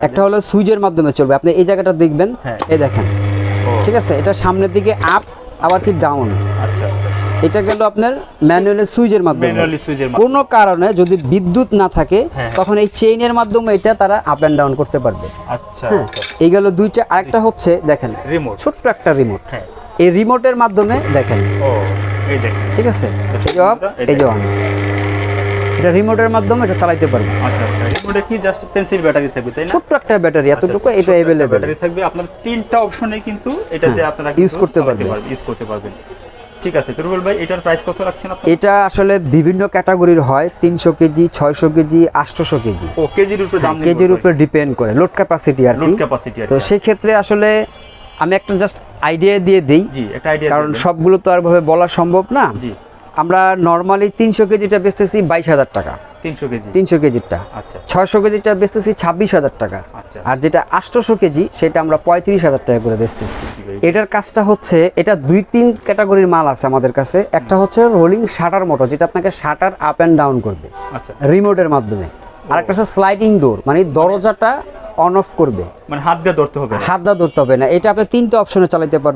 একটা হলো সুইচের মাধ্যমে চলবে। আপনি এই জায়গাটা দেখবেন হ্যাঁ। এই দেখেন। ঠিক আছে? এটা সামনের দিকে আপ আবার কি ডাউন আচ্ছা আচ্ছা আচ্ছা। এটা গেল আপনার ম্যানুয়ালি সুইচের মাধ্যমে। ম্যানুয়ালি সুইচের মাধ্যমে। কোনো কারণে যদি বিদ্যুৎ না থাকে হ্যাঁ। তখন এই চেইনের মাধ্যমে এটা তারা আপ অ্যান্ড ডাউন করতে পারবে। আচ্ছা হ্যাঁ? এই গেল দুইটা। আরেকটা হচ্ছে দেখেন রিমোট ছোট্ট একটা রিমোট হ্যাঁ। এই রিমোটের মাধ্যমে দেখেন। ও এই দেখেন। ঠিক আছে? এই যে এটা- এটা রিমোটের মাধ্যমে এটা চালাইতে পারবে। আচ্ছা আচ্ছা। রিমোটে কি জাস্ট পেন্সিল ব্যাটারি থাকবে তাই না? ছোট্ট একটা ব্যাটারি এতটুকু আচ্ছা, এটা ছোট্ট একটা অ্যাভেলেবেল ব্যাটারি থাকবে। আপনার তিনটা অপশনে কিন্তু এটা হ্যাঁ, আপনারা use করতে পারবেন। ইউজ করতে পারবেন। ঠিক আছে তুরুল ভাই এটার প্রাইস কত রাখছেন আপনি এটা আসলে বিভিন্ন ক্যাটাগরির হয় তিনশো কেজি ছয়শো কেজি আটশোশো কেজি। ও কেজির উপরে দাম হ্যাঁ, কেজির উপরে ডিপেন্ড করে লোড ক্যাপাসিটি আর লোড ক্যাপাসিটি তো কি। সেই ক্ষেত্রে আসলে আমি একটা জাস্ট আইডিয়া দিয়ে দিই। জি একটা আইডিয়া কারণ সবগুলো তো আর ভাবে বলা সম্ভব না। জি। আমরা নর্মালি তিনশো কেজিটা বেচতেছি বাইশ হাজার টাকা। তিনশো কেজি? তিনশো কেজিটা আচ্ছা। ছয়শো কেজিটা বেচতেছি ছাব্বিশ হাজার টাকা। আচ্ছা। আর যেটা আটশোশো কেজি সেটা আমরা পঁয়ত্রিশ হাজার টাকা করে বেচতেছি। এটার কাজটা হচ্ছে এটা দুই তিন ক্যাটাগরির মাল আছে আমাদের কাছে। একটা হচ্ছে রোলিং শাটার মোটর যেটা আপনাকে শাটার আপ অ্যান্ড ডাউন করবে। আচ্ছা। রিমোটের মাধ্যমে। আর একটা হচ্ছে স্লাইডিং ডোর মানে দরজাটা অন অফ করবে। মানে হাত দিয়ে ধরতে হবে হাত দা ধরতে হবে না। এটা আপনি তিনটা অপশনে চালাতে পারবেন।